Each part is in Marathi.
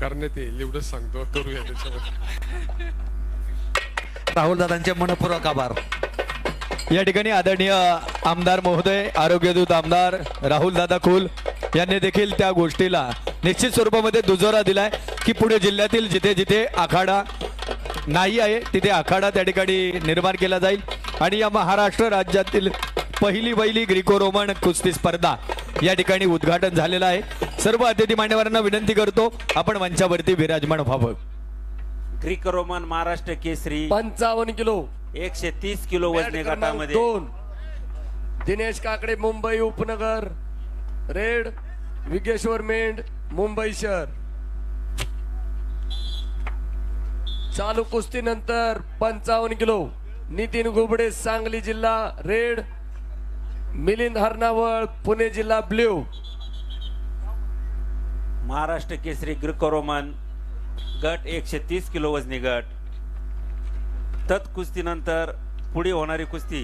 करण्यात येईल एवढंच सांगतो करूया त्याच्यामध्ये. राहुल दादांचे मनपूर्वक आभार. या ठिकाणी आदरणीय आमदार महोदय आरोग्यदूत आमदार राहुल दादा कुल यांनी देखील त्या गोष्टीला निश्चित स्वरूपामध्ये दुजोरा दिलाय की पुणे जिल्ह्यातील जिथे जिथे आखाडा नाही आहे तिथे आखाडा त्या ठिकाणी निर्माण केला जाईल. आणि या महाराष्ट्र राज्यातील पहिली पहिली ग्रिको रोमन कुस्ती स्पर्धा या ठिकाणी उद्घाटन झालेलं आहे. सर्व अतिथी मान्यवरांना विनंती करतो आपण मंचावरती विराजमान व्हावं. ग्रीक रोमन महाराष्ट्र केसरी पंचावन्न किलो. एकशे तीस किलो वजनी गटामध्ये. दोन. दिनेश काकडे मुंबई उपनगर. रेड विगेश्वर मेंढ मुंबई शहर. चालू कुस्ती नंतर पंचावन्न किलो. नितीन गुबडे सांगली जिल्हा रेड. मिलिंद हरणावळ पुणे जिल्हा blue. Maharashtra Kesari Greco Roman गट एकशे तीस किलो वजनी गट. तत् कुस्तीनंतर पुढे होणारी कुस्ती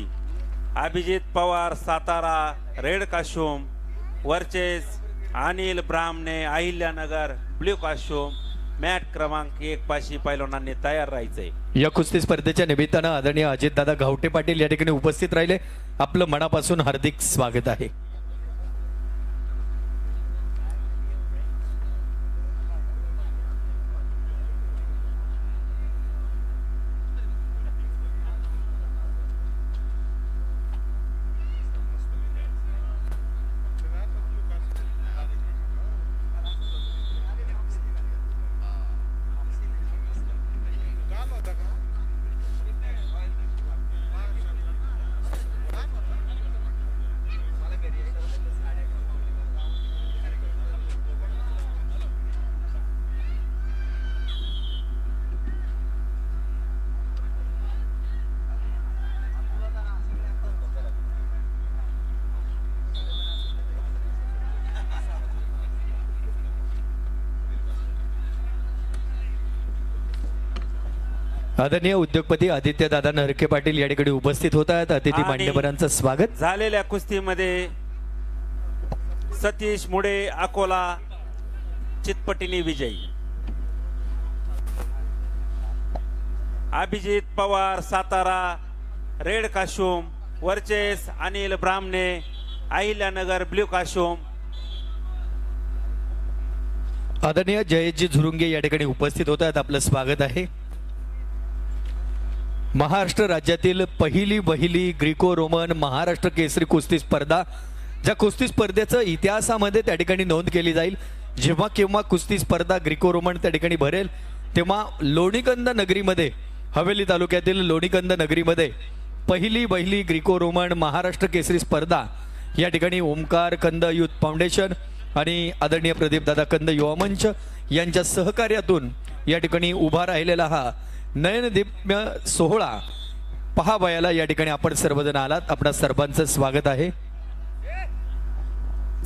अभिजित पवार सातारा रेड काशोम वर्चेस अनिल ब्राह्मणे अहिल्यानगर ब्ल्यू काशोम मॅट क्रमांक एक पाशी पैलवानांनी तयार राहायचंय. या कुस्ती स्पर्धेच्या निमित्तानं आदरणीय अजितदादा घावटे पाटील या ठिकाणी उपस्थित राहिले. आपलं मनापासून हार्दिक स्वागत आहे. आदरणीय उद्योगपती आदित्य दादा नरके पाटील या ठिकाणी उपस्थित होत आहेत अतिथी आणि- मान्यवरांचं स्वागत. झालेल्या कुस्तीमध्ये सतीश मुडे अकोला चितपटीने विजयी. अभिजित पवार सातारा रेड काशोम वर्चेस अनिल ब्राह्मणे अहिल्यानगर ब्ल्यू काशोम आदरणीय जयजी झुरुंगे या ठिकाणी उपस्थित होत आहेत आपलं स्वागत आहे. महाराष्ट्र राज्यातील पहिली बहिली ग्रीको रोमन महाराष्ट्र केसरी कुस्ती स्पर्धा ज्या कुस्ती स्पर्धेचं इतिहासामध्ये त्या ठिकाणी नोंद केली जाईल. जेव्हा केव्हा कुस्ती स्पर्धा ग्रीको रोमन त्या ठिकाणी भरेल तेव्हा लोणीकंद नगरीमध्ये हवेली तालुक्यातील लोणीकंद नगरीमध्ये पहिली बहिली ग्रीको रोमन महाराष्ट्र केसरी स्पर्धा या ठिकाणी ओमकार कंद युथ फाउंडेशन आणि आदरणीय प्रदीपदादा कंद युवा मंच यांच्या सहकार्यातून या ठिकाणी उभा राहिलेला हा नयनदिम्य सोहळा. पहावयाला या ठिकाणी आपण सर्वजण आलात. आपणा सर्वांचं स्वागत आहे.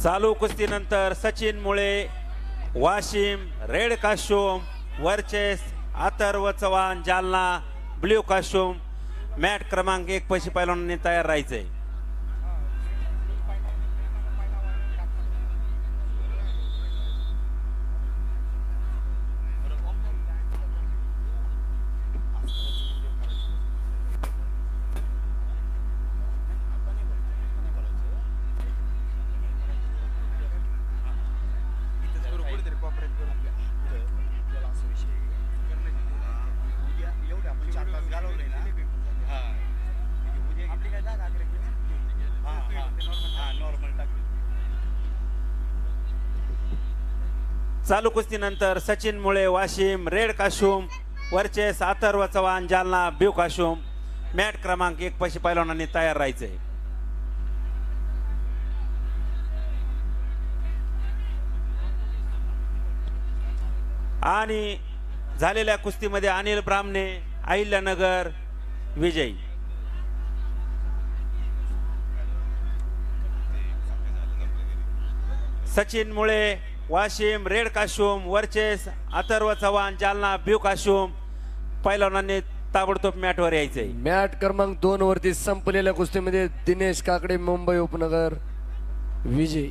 चालू कुस्तीनंतर सचिन मुळे वाशिम रेड काशोम वर्चेस अथर्व चव्हाण जालना ब्ल्यू काशोम मॅट क्रमांक एक पैसे पैलवानांनी तयार राहायचंय चालू कुस्तीनंतर Sachin Mule Washim red काशुम versus Atharva Chavan Jalna blue काशुम मॅट क्रमांक एक पैसे पैलवानांनी तयार राहायचे. आणि झालेल्या कुस्तीमध्ये अनिल ब्राह्मणे अहिल्यानगर विजयी. सचिन मुळे वाशिम रेड काशोम वर्चेस अथर्व चव्हाण जालना ब्यू काशोम. पैलवानांनी ताबडतोब मॅटवर यायचंय. मॅट क्रमांक दोन वरती संपलेल्या कुस्तीमध्ये दिनेश काकडे मुंबई उपनगर विजय.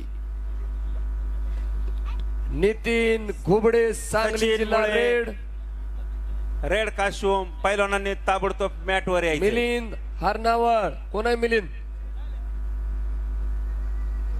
नितीन घुबडे सांगली सचिन जिल्हा मुळे. रेड. रेड कास्ट्यूम पैलवानांनी ताबडतोब मॅटवर यायचे मिलिंद हरनावळ. कोण आहे मिलिंद?